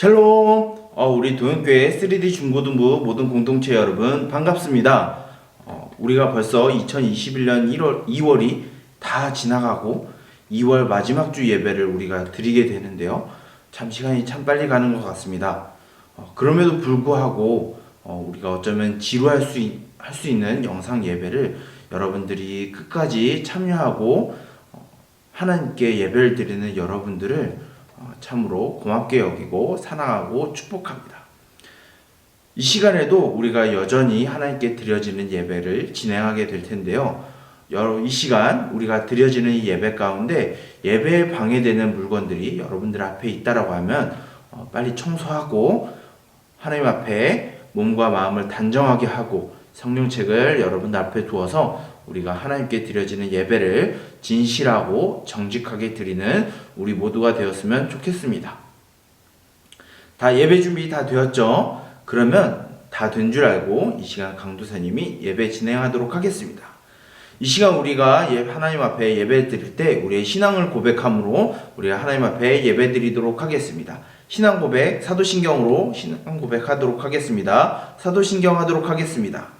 샬롬! 어, 우리 도영교회 3D 중고등부 모든 공동체 여러분 반갑습니다. 어, 우리가 벌써 2021년 1월, 2월이 다 지나가고 2월 마지막 주 예배를 우리가 드리게 되는데요. 참 시간이 참 빨리 가는 것 같습니다. 어, 그럼에도 불구하고 어, 우리가 어쩌면 지루할 수, 있, 할 수 있는 영상 예배를 여러분들이 끝까지 참여하고 어, 하나님께 예배를 드리는 여러분들을 어, 참으로 고맙게 여기고 사랑하고 축복합니다. 이 시간에도 우리가 여전히 하나님께 드려지는 예배를 진행하게 될 텐데요. 여러- 이 시간 우리가 드려지는 이 예배 가운데 예배에 방해되는 물건들이 여러분들 앞에 있다라고 하면 어, 빨리 청소하고 하나님 앞에 몸과 마음을 단정하게 하고 성령책을 여러분들 앞에 두어서 우리가 하나님께 드려지는 예배를 진실하고 정직하게 드리는 우리 모두가 되었으면 좋겠습니다. 다 예배 준비 다 되었죠? 그러면 다 된 줄 알고 이 시간 강도사님이 예배 진행하도록 하겠습니다. 이 시간 우리가 예- 하나님 앞에 예배 드릴 때 우리의 신앙을 고백함으로 우리가 하나님 앞에 예배 드리도록 하겠습니다. 신앙 고백 사도신경으로 신앙 고백하도록 하겠습니다. 사도신경 하도록 하겠습니다.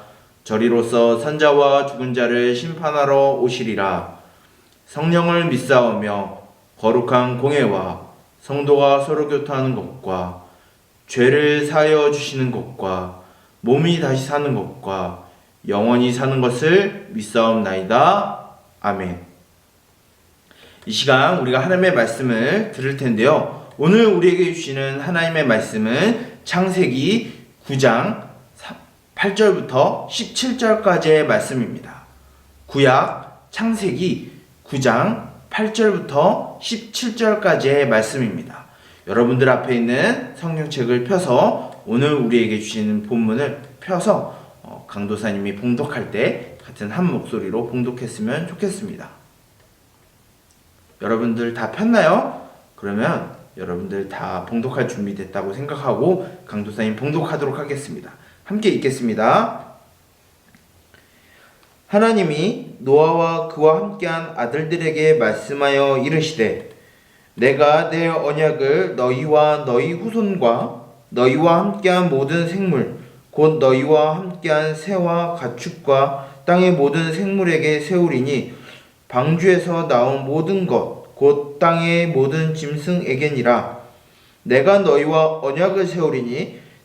저리로서 산자와 죽은 자를 심판하러 오시리라 성령을 믿사오며 거룩한 공예와 성도가 서로 교토하는 것과 죄를 사하여 주시는 것과 몸이 다시 사는 것과 영원히 사는 것을 믿사옵나이다. 아멘. 이 시간 우리가 하나님의 말씀을 들을 텐데요. 오늘 우리에게 주시는 하나님의 말씀은 창세기 9장 8절부터 17절까지의 말씀입니다. 구약 창세기 9장 8절부터 17절까지의 말씀입니다. 여러분들 앞에 있는 성경책을 펴서 오늘 우리에게 주시는 본문을 펴서 어, 강도사님이 봉독할 때 같은 한 목소리로 봉독했으면 좋겠습니다. 여러분들 다 폈나요? 그러면 여러분들 다 봉독할 준비 됐다고 생각하고 강도사님 봉독하도록 하겠습니다. 함께 읽겠습니다. 하나님이 노아와 그와 함께한 아들들에게 말씀하여 이르시되 내가 내 언약을 너희와 너희 후손과 너희와 함께한 모든 생물 곧 너희와 함께한 새와 가축과 땅의 모든 생물에게 세우리니 방주에서 나온 모든 것 곧 땅의 모든 짐승에게니라 내가 너희와 언약을 세우리니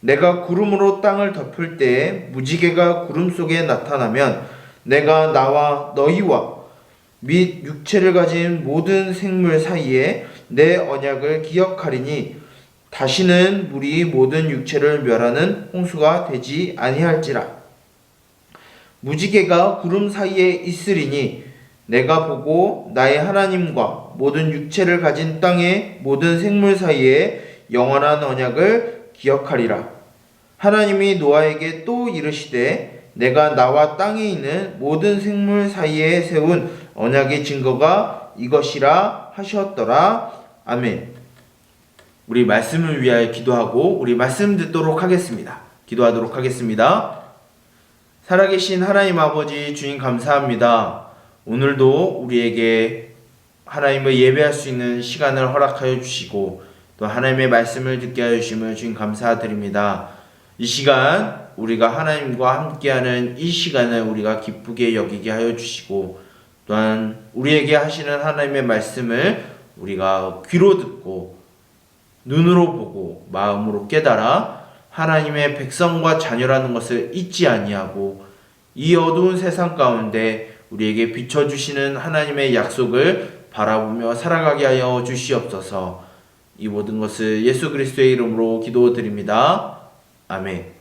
내가 구름으로 땅을 덮을 때에 무지개가 구름 속에 나타나면 내가 나와 너희와 및 육체를 가진 모든 생물 사이에 내 언약을 기억하리니 다시는 물이 모든 육체를 멸하는 홍수가 되지 아니할지라. 무지개가 구름 사이에 있으리니 내가 보고 나의 하나님과 모든 육체를 가진 땅의 모든 생물 사이에 영원한 언약을 기억하리라. 하나님이 노아에게 또 이르시되 내가 나와 땅에 있는 모든 생물 사이에 세운 언약의 증거가 이것이라 하셨더라. 아멘. 우리 말씀을 위하여 기도하고 우리 말씀 듣도록 하겠습니다. 기도하도록 하겠습니다. 살아계신 하나님 아버지 주님 감사합니다. 오늘도 우리에게 하나님을 예배할 수 있는 시간을 허락하여 주시고 또 하나님의 말씀을 듣게 하여 주심을 주님 감사드립니다. 이 시간 우리가 하나님과 함께하는 이 시간을 우리가 기쁘게 여기게 하여 주시고 또한 우리에게 하시는 하나님의 말씀을 우리가 귀로 듣고 눈으로 보고 마음으로 깨달아 하나님의 백성과 자녀라는 것을 잊지 아니하고 이 어두운 세상 가운데 우리에게 비춰주시는 하나님의 약속을 바라보며 살아가게 하여 주시옵소서. 이 모든 것을 예수 그리스도의 이름으로 기도드립니다. 아멘.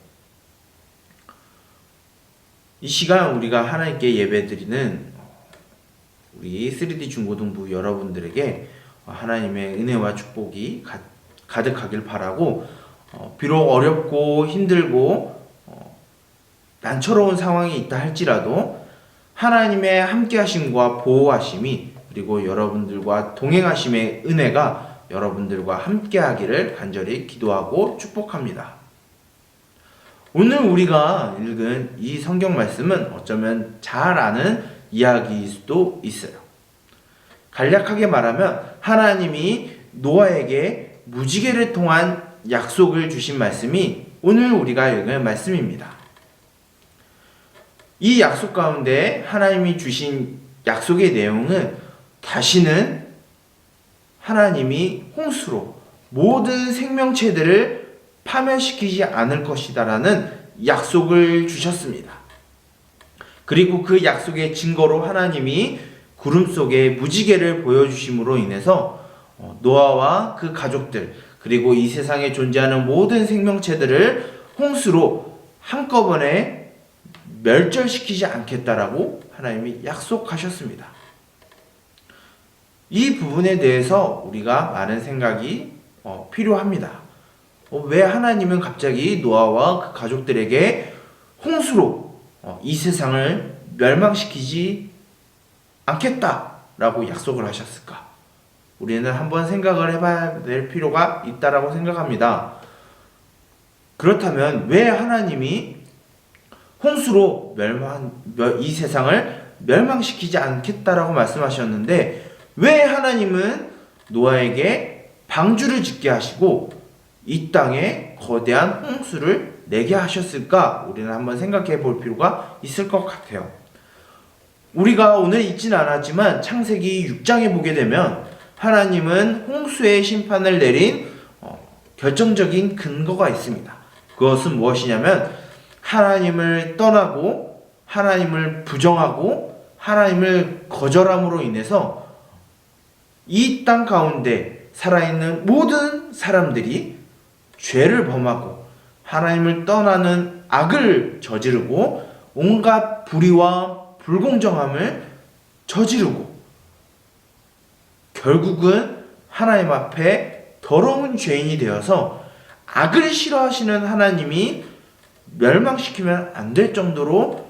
이 시간 우리가 하나님께 예배드리는 우리 3D 중고등부 여러분들에게 하나님의 은혜와 축복이 가, 가득하길 바라고 어, 비록 어렵고 힘들고 어, 난처로운 상황이 있다 할지라도 하나님의 함께하심과 보호하심이 그리고 여러분들과 동행하심의 은혜가 여러분들과 함께 하기를 간절히 기도하고 축복합니다. 오늘 우리가 읽은 이 성경 말씀은 어쩌면 잘 아는 이야기일 수도 있어요. 간략하게 말하면 하나님이 노아에게 무지개를 통한 약속을 주신 말씀이 오늘 우리가 읽은 말씀입니다. 이 약속 가운데 하나님이 주신 약속의 내용은 다시는 하나님이 홍수로 모든 생명체들을 파멸시키지 않을 것이다라는 약속을 주셨습니다. 그리고 그 약속의 증거로 하나님이 구름 속에 무지개를 보여주심으로 인해서 어, 노아와 그 가족들 그리고 이 세상에 존재하는 모든 생명체들을 홍수로 한꺼번에 멸절시키지 않겠다라고 하나님이 약속하셨습니다. 이 부분에 대해서 우리가 많은 생각이 어, 필요합니다. 어, 왜 하나님은 갑자기 노아와 그 가족들에게 홍수로 어, 이 세상을 멸망시키지 않겠다라고 약속을 하셨을까? 우리는 한번 생각을 해봐야 될 필요가 있다라고 생각합니다. 그렇다면 왜 하나님이 홍수로 멸망 이 세상을 멸망시키지 않겠다라고 말씀하셨는데 왜 하나님은 노아에게 방주를 짓게 하시고 이 땅에 거대한 홍수를 내게 하셨을까? 우리는 한번 생각해 볼 필요가 있을 것 같아요. 우리가 오늘 읽지는 않았지만 창세기 6장에 보게 되면 하나님은 홍수의 심판을 내린 어, 결정적인 근거가 있습니다. 그것은 무엇이냐면 하나님을 떠나고 하나님을 부정하고 하나님을 거절함으로 인해서 이 땅 가운데 살아있는 모든 사람들이 죄를 범하고 하나님을 떠나는 악을 저지르고 온갖 불의와 불공정함을 저지르고 결국은 하나님 앞에 더러운 죄인이 되어서 악을 싫어하시는 하나님이 멸망시키면 안 될 정도로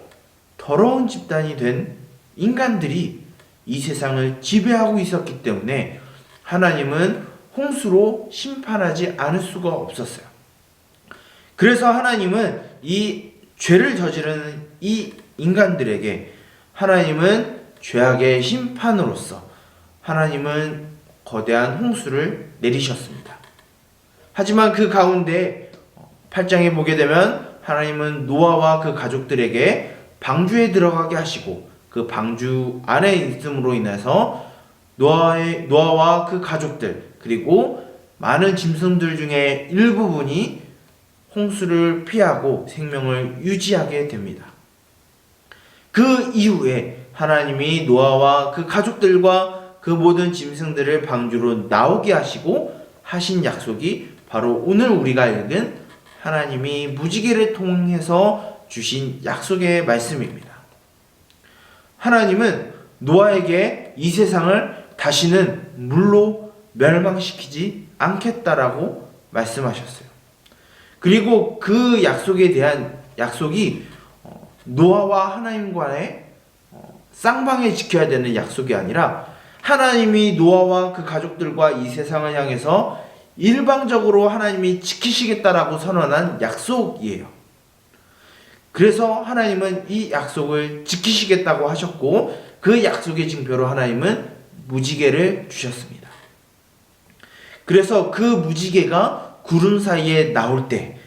더러운 집단이 된 인간들이 이 세상을 지배하고 있었기 때문에 하나님은 홍수로 심판하지 않을 수가 없었어요. 그래서 하나님은 이 죄를 저지르는 이 인간들에게 하나님은 죄악의 심판으로서 하나님은 거대한 홍수를 내리셨습니다. 하지만 그 가운데 8장에 보게 되면 하나님은 노아와 그 가족들에게 방주에 들어가게 하시고 그 방주 안에 있음으로 인해서 노아의 노아와 그 가족들 그리고 많은 짐승들 중에 일부분이 홍수를 피하고 생명을 유지하게 됩니다. 그 이후에 하나님이 노아와 그 가족들과 그 모든 짐승들을 방주로 나오게 하시고 하신 약속이 바로 오늘 우리가 읽은 하나님이 무지개를 통해서 주신 약속의 말씀입니다. 하나님은 노아에게 이 세상을 다시는 물로 멸망시키지 않겠다라고 말씀하셨어요. 그리고 그 약속에 대한 약속이 어, 노아와 하나님과의 어, 쌍방에 지켜야 되는 약속이 아니라 하나님이 노아와 그 가족들과 이 세상을 향해서 일방적으로 하나님이 지키시겠다라고 선언한 약속이에요. 그래서 하나님은 이 약속을 지키시겠다고 하셨고 그 약속의 증표로 하나님은 무지개를 주셨습니다. 그래서 그 무지개가 구름 사이에 나올 때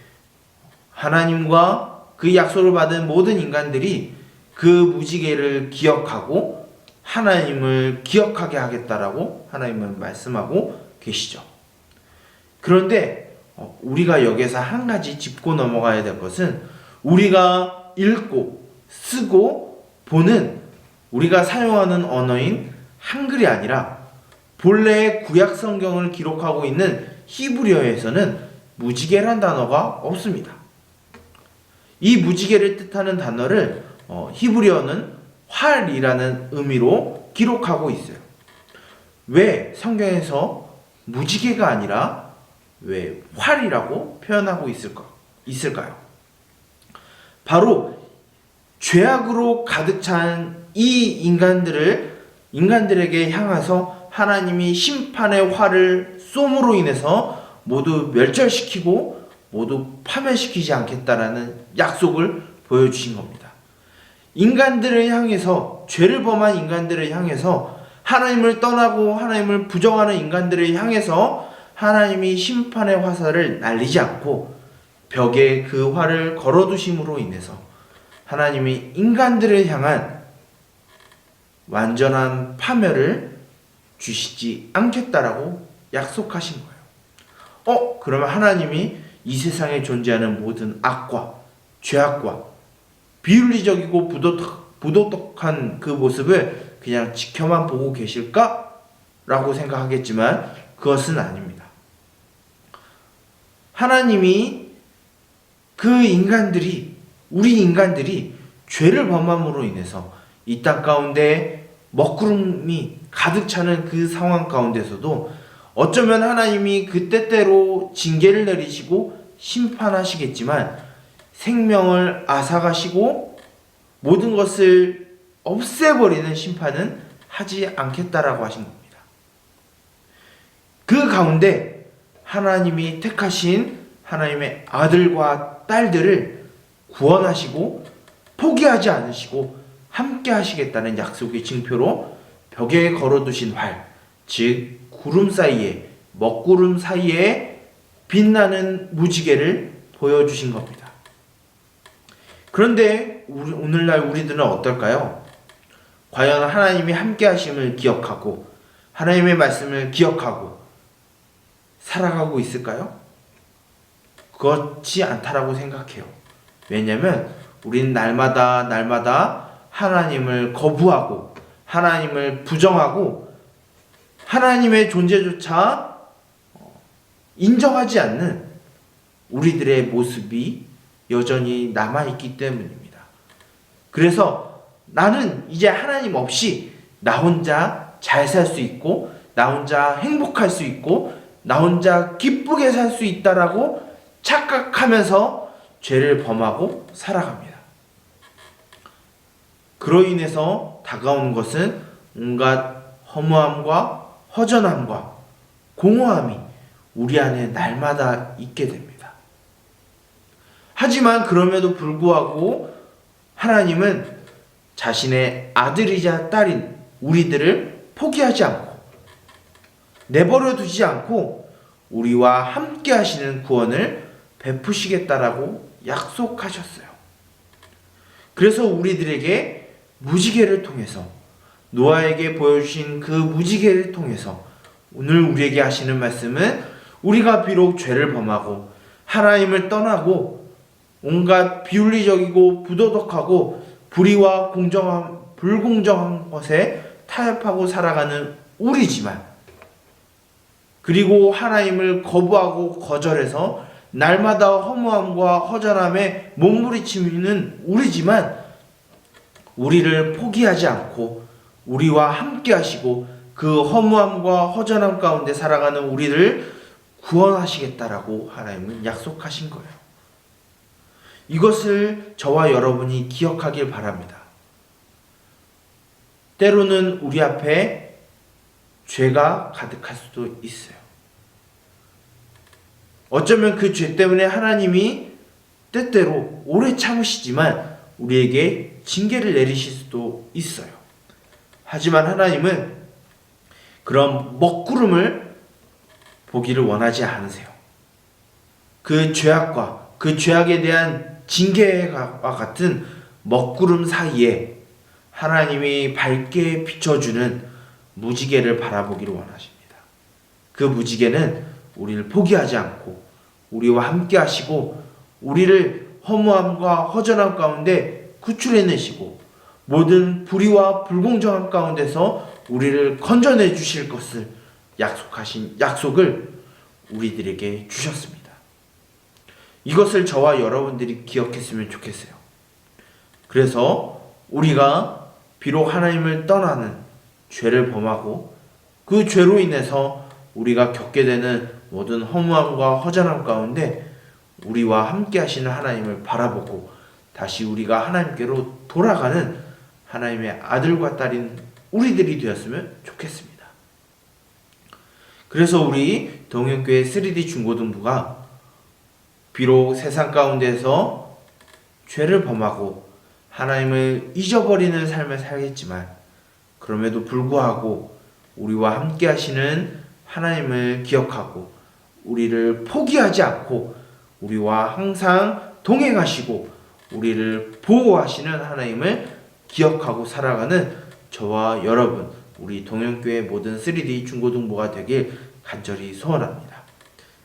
하나님과 그 약속을 받은 모든 인간들이 그 무지개를 기억하고 하나님을 기억하게 하겠다라고 하나님은 말씀하고 계시죠. 그런데 어, 우리가 여기서 한 가지 짚고 넘어가야 될 것은 우리가 읽고 쓰고 보는 우리가 사용하는 언어인 한글이 아니라 본래의 구약 성경을 기록하고 있는 히브리어에서는 무지개란 단어가 없습니다. 이 무지개를 뜻하는 단어를 어, 히브리어는 활이라는 의미로 기록하고 있어요. 왜 성경에서 무지개가 아니라 왜 활이라고 표현하고 있을까? 있을까요? 바로 죄악으로 가득 찬 이 인간들을 인간들에게 향해서 하나님이 심판의 활을 쏨으로 인해서 모두 멸절시키고 모두 파멸시키지 않겠다라는 약속을 보여주신 겁니다. 인간들을 향해서 죄를 범한 인간들을 향해서 하나님을 떠나고 하나님을 부정하는 인간들을 향해서 하나님이 심판의 화살을 날리지 않고 벽에 그 활을 걸어두심으로 인해서 하나님이 인간들을 향한 완전한 파멸을 주시지 않겠다라고 약속하신 거예요. 어, 그러면 하나님이 이 세상에 존재하는 모든 악과 죄악과 비윤리적이고 부도덕, 부도덕한 그 모습을 그냥 지켜만 보고 계실까? 라고 생각하겠지만 그것은 아닙니다. 하나님이 그 인간들이, 우리 인간들이 죄를 범함으로 인해서 이 땅 가운데 먹구름이 가득 차는 그 상황 가운데서도 어쩌면 하나님이 그 때때로 징계를 내리시고 심판하시겠지만 생명을 앗아가시고 모든 것을 없애버리는 심판은 하지 않겠다라고 하신 겁니다. 그 가운데 하나님이 택하신 하나님의 아들과 딸들을 구원하시고 포기하지 않으시고 함께 하시겠다는 약속의 징표로 벽에 걸어두신 활, 즉 구름 사이에 먹구름 사이에 빛나는 무지개를 보여주신 겁니다. 그런데 우리, 오늘날 우리들은 어떨까요? 과연 하나님이 함께 하심을 기억하고 하나님의 말씀을 기억하고 살아가고 있을까요? 그렇지 않다라고 생각해요. 왜냐하면 우리는 날마다 날마다 하나님을 거부하고 하나님을 부정하고 하나님의 존재조차 인정하지 않는 우리들의 모습이 여전히 남아있기 때문입니다. 그래서 나는 이제 하나님 없이 나 혼자 잘 살 수 있고, 나 혼자 행복할 수 있고, 나 혼자 기쁘게 살 수 있다라고 착각하면서 죄를 범하고 살아갑니다. 그로 인해서 다가오는 것은 온갖 허무함과 허전함과 공허함이 우리 안에 날마다 있게 됩니다. 하지만 그럼에도 불구하고 하나님은 자신의 아들이자 딸인 우리들을 포기하지 않고 내버려 두지 않고 우리와 함께 하시는 구원을 베푸시겠다라고 약속하셨어요. 그래서 우리들에게 무지개를 통해서 노아에게 보여주신 그 무지개를 통해서 오늘 우리에게 하시는 말씀은 우리가 비록 죄를 범하고 하나님을 떠나고 온갖 비윤리적이고 부도덕하고 불의와 공정함, 불공정한 것에 타협하고 살아가는 우리지만 그리고 하나님을 거부하고 거절해서 날마다 허무함과 허전함에 몸부리치는 우리지만 우리를 포기하지 않고 우리와 함께 하시고 그 허무함과 허전함 가운데 살아가는 우리를 구원하시겠다라고 하나님은 약속하신 거예요. 이것을 저와 여러분이 기억하길 바랍니다. 때로는 우리 앞에 죄가 가득할 수도 있어요. 어쩌면 그 죄 때문에 하나님이 때때로 오래 참으시지만 우리에게 징계를 내리실 수도 있어요. 하지만 하나님은 그런 먹구름을 보기를 원하지 않으세요. 그 죄악과 그 죄악에 대한 징계와 같은 먹구름 사이에 하나님이 밝게 비춰주는 무지개를 바라보기를 원하십니다. 그 무지개는 우리를 포기하지 않고 우리와 함께 하시고 우리를 허무함과 허전함 가운데 구출해 내시고 모든 불의와 불공정함 가운데서 우리를 건져내 주실 것을 약속하신 약속을 우리들에게 주셨습니다. 이것을 저와 여러분들이 기억했으면 좋겠어요. 그래서 우리가 비록 하나님을 떠나는 죄를 범하고 그 죄로 인해서 우리가 겪게 되는 모든 허무함과 허전함 가운데 우리와 함께 하시는 하나님을 바라보고 다시 우리가 하나님께로 돌아가는 하나님의 아들과 딸인 우리들이 되었으면 좋겠습니다. 그래서 우리 동현교회 3D 중고등부가 비록 세상 가운데서 죄를 범하고 하나님을 잊어버리는 삶을 살겠지만 그럼에도 불구하고 우리와 함께 하시는 하나님을 기억하고 우리를 포기하지 않고 우리와 항상 동행하시고 우리를 보호하시는 하나님을 기억하고 살아가는 저와 여러분 우리 동현교회 모든 3D 중고등부가 되길 간절히 소원합니다.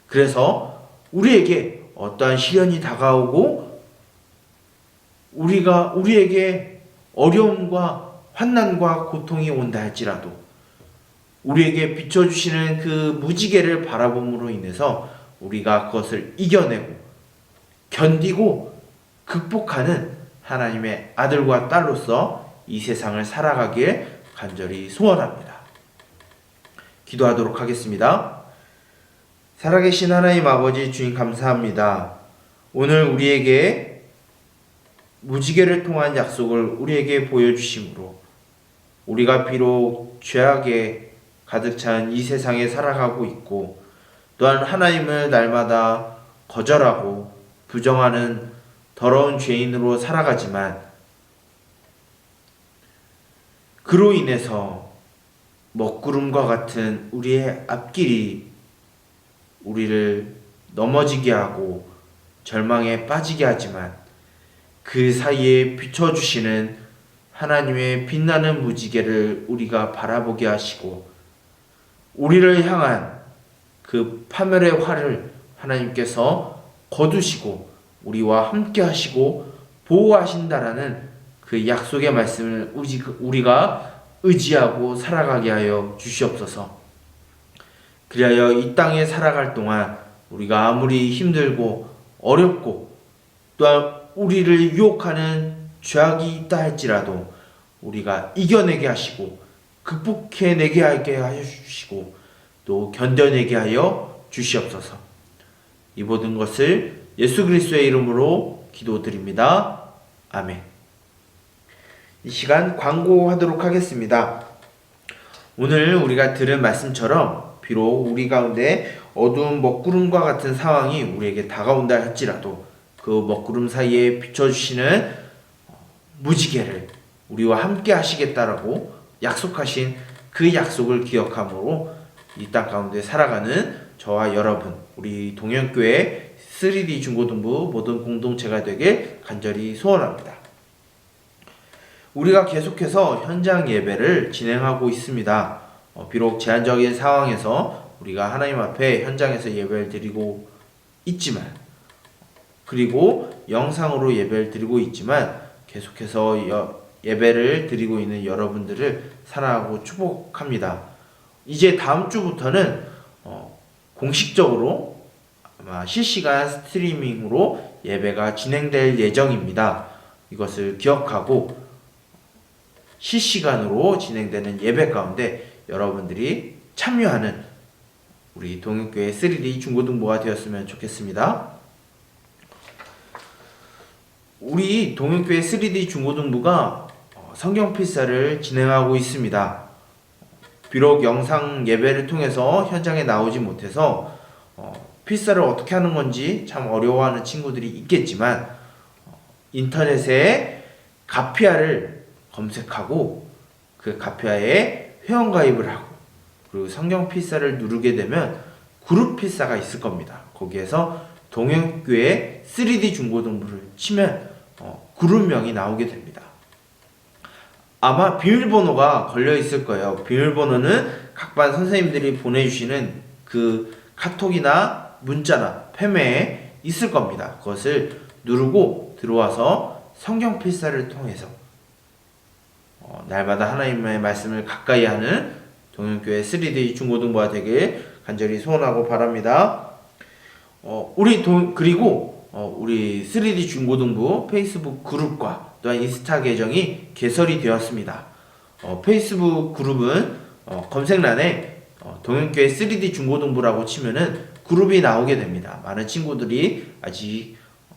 그래서 우리에게 어떠한 시련이 다가오고 우리가 우리에게 어려움과 환난과 고통이 온다 할지라도 우리에게 비춰주시는 그 무지개를 바라봄으로 인해서 우리가 그것을 이겨내고 견디고 극복하는 하나님의 아들과 딸로서 이 세상을 살아가길 간절히 소원합니다. 기도하도록 하겠습니다. 살아계신 하나님 아버지 주님 감사합니다. 오늘 우리에게 무지개를 통한 약속을 우리에게 보여주심으로 우리가 비록 죄악에 가득 찬 이 세상에 살아가고 있고 또한 하나님을 날마다 거절하고 부정하는 더러운 죄인으로 살아가지만 그로 인해서 먹구름과 같은 우리의 앞길이 우리를 넘어지게 하고 절망에 빠지게 하지만 그 사이에 비춰주시는 하나님의 빛나는 무지개를 우리가 바라보게 하시고 우리를 향한 그 파멸의 활을 하나님께서 거두시고 우리와 함께 하시고 보호하신다라는 그 약속의 말씀을 우리- 우리가 의지하고 살아가게 하여 주시옵소서. 그리하여 이 땅에 살아갈 동안 우리가 아무리 힘들고 어렵고 또한 우리를 유혹하는 죄악이 있다 할지라도 우리가 이겨내게 하시고 극복해내게 하게 하여 주시고 또 견뎌내게 하여 주시옵소서. 이 모든 것을 예수 그리스도의 이름으로 기도드립니다. 아멘. 이 시간 광고하도록 하겠습니다. 오늘 우리가 들은 말씀처럼 비록 우리 가운데 어두운 먹구름과 같은 상황이 우리에게 다가온다 할지라도 그 먹구름 사이에 비춰주시는 무지개를 우리와 함께 하시겠다라고 약속하신 그 약속을 기억함으로 이 땅 가운데 살아가는 저와 여러분 우리 동현교회 3D 중고등부 모든 공동체가 되길 간절히 소원합니다. 우리가 계속해서 현장 예배를 진행하고 있습니다. 어, 비록 제한적인 상황에서 우리가 하나님 앞에 현장에서 예배를 드리고 있지만 그리고 영상으로 예배를 드리고 있지만 계속해서 여- 예배를 드리고 있는 여러분들을 사랑하고 축복합니다. 이제 다음 주부터는 어, 공식적으로 아마 실시간 스트리밍으로 예배가 진행될 예정입니다. 이것을 기억하고 실시간으로 진행되는 예배 가운데 여러분들이 참여하는 우리 동육교회 3D 중고등부가 되었으면 좋겠습니다. 우리 동육교회 3D 중고등부가 어, 성경 필사를 진행하고 있습니다. 비록 영상 예배를 통해서 현장에 나오지 못해서 어, 필사를 어떻게 하는 건지 참 어려워하는 친구들이 있겠지만 어, 인터넷에 가피아를 검색하고 그 가피아에 회원가입을 하고 그리고 성경 필사를 누르게 되면 그룹 필사가 있을 겁니다. 거기에서 동영교회 3D 중고등부를 치면 어, 그룹명이 나오게 됩니다. 아마 비밀번호가 걸려 있을 거예요. 비밀번호는 각 반 선생님들이 보내주시는 그 카톡이나 문자나 팸에 있을 겁니다. 그것을 누르고 들어와서 성경 필사를 통해서 어, 날마다 하나님의 말씀을 가까이 하는 동현교회 3D 중고등부가 되길 간절히 소원하고 바랍니다. 어, 우리 동 그리고 어, 우리 3D 중고등부 페이스북 그룹과 또한 인스타 계정이 개설이 되었습니다. 어, 페이스북 그룹은 어, 검색란에 어, 동현교회 3D 중고등부라고 치면은 그룹이 나오게 됩니다. 많은 친구들이 아직 어,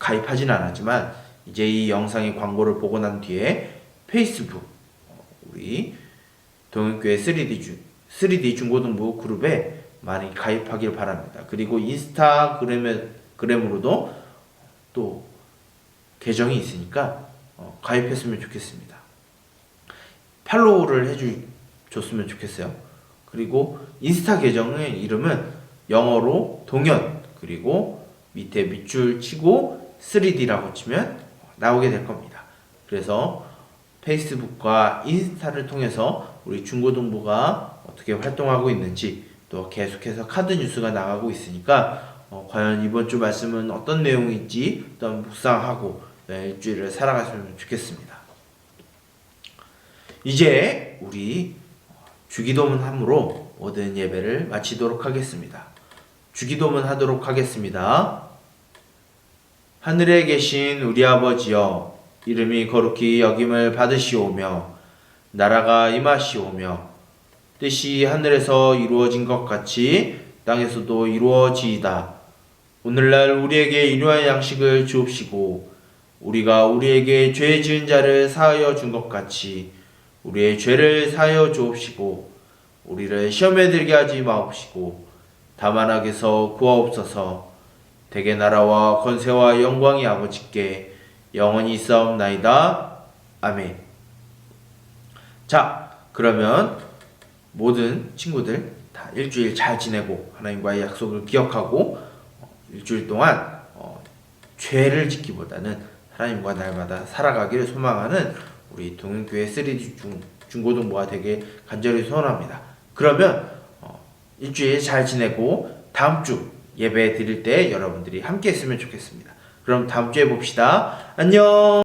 가입하진 않았지만 이제 이 영상의 광고를 보고 난 뒤에 페이스북 어, 우리 동현교회 3D 중 3D 중고등부 그룹에 많이 가입하길 바랍니다. 그리고 인스타그램에 그램으로도 또 계정이 있으니까 어, 가입했으면 좋겠습니다. 팔로우를 해줬으면 좋겠어요. 그리고 인스타 계정의 이름은 영어로 동현 그리고 밑에 밑줄 치고 3D라고 치면 나오게 될 겁니다. 그래서 페이스북과 인스타를 통해서 우리 중고등부가 어떻게 활동하고 있는지 또 계속해서 카드 뉴스가 나가고 있으니까 어, 과연 이번 주 말씀은 어떤 내용인지 또 한번 묵상하고 네, 일주일을 살아갔으면 좋겠습니다. 이제 우리 주기도문 함으로 모든 예배를 마치도록 하겠습니다. 주기도문 하도록 하겠습니다. 하늘에 계신 우리 아버지여 이름이 거룩히 여김을 받으시오며 나라가 임하시오며 뜻이 하늘에서 이루어진 것 같이 땅에서도 이루어지이다. 오늘날 우리에게 일용할 양식을 주옵시고 우리가 우리에게 죄 지은 자를 사하여 준 것 같이 우리의 죄를 사하여 주옵시고 우리를 시험에 들게 하지 마옵시고 다만 악에서 구하옵소서. 대개 나라와 권세와 영광이 아버지께 영원히 있사옵나이다. 아멘. 자 그러면 모든 친구들 다 일주일 잘 지내고 하나님과의 약속을 기억하고 어, 일주일 동안 어, 죄를 짓기보다는 하나님과 날마다 살아가기를 소망하는 우리 동행교회 3D 중, 중고등부가 되게 간절히 소원합니다. 그러면 어, 일주일 잘 지내고 다음 주 예배 드릴 때 여러분들이 함께 했으면 좋겠습니다. 그럼 다음 주에 봅시다. 안녕.